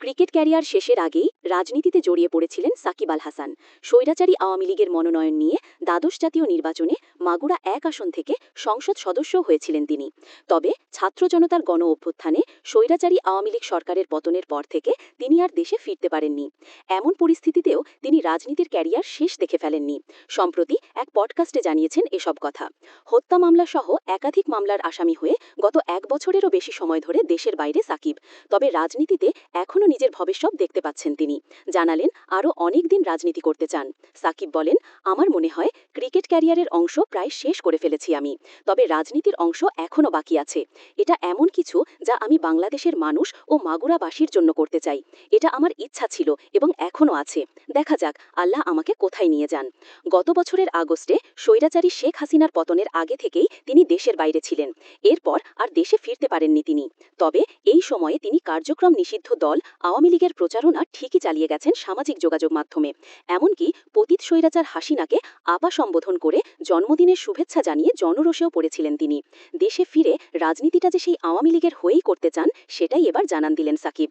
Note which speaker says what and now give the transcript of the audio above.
Speaker 1: Cricket career শেষের আগেই রাজনীতিতে জড়িয়ে পড়েছিলেন সাকিব আল হাসান। স্বৈরাচারী আওয়ামী লীগের মনোনয়ন নিয়ে দ্বাদশ জাতীয় নির্বাচনে মাগুরা এক আসন থেকে সংসদ সদস্য হয়েছিলেন তিনি। তবে ছাত্র জনতার গণ অভ্যুত্থানে স্বৈরাচারী আওয়ামী লীগ সরকারের পতনের পর থেকে তিনি আর দেশে ফিরতে পারেননি। এমন পরিস্থিতিতেও তিনি রাজনীতির ক্যারিয়ার শেষ দেখে ফেলেননি। সম্প্রতি এক পডকাস্টে জানিয়েছেন এসব কথা। হত্যা মামলা সহ একাধিক মামলার আসামি হয়ে গত এক বছরেরও বেশি সময় ধরে দেশের বাইরে সাকিব। তবে রাজনীতিতে এখনও নিজের ভবিষ্যৎ দেখতে পাচ্ছেন তিনি। জানালেন, আরও অনেক দিন রাজনীতি করতে চান। সাকিব বলেন, আমার মনে হয় ক্রিকেট ক্যারিয়ারের অংশ প্রায় শেষ করে ফেলেছি আমি। তবে রাজনীতির অংশ এখনও বাকি আছে। এটা এমন কিছু যা আমি বাংলাদেশের মানুষ ও মাগুরাবাসীর জন্য করতে চাই। এটা আমার ইচ্ছা ছিল এবং এখনও আছে। দেখা যাক, আল্লাহ আমাকে কোথায় নিয়ে যান। গত বছরের আগস্টে স্বৈরাচারী শেখ হাসিনার পতনের আগে থেকেই তিনি দেশের বাইরে ছিলেন। এরপর আর দেশে ফিরতে পারেননি তিনি। তবে এই সময়ে তিনি কার্যক্রম নিষিদ্ধ দল, আওয়ামী লীগের প্রচারণা ঠিকই চালিয়ে গেছেন সামাজিক যোগাযোগ মাধ্যমে। এমনকি পতিত স্বৈরাচার হাসিনাকে আপা সম্বোধন করে জন্মদিনের শুভেচ্ছা জানিয়ে জনরোষেও পড়েছিলেন তিনি। দেশে ফিরে রাজনীতিটা যে সেই আওয়ামী লীগের হয়েই করতে চান, সেটাই এবার জানান দিলেন সাকিব।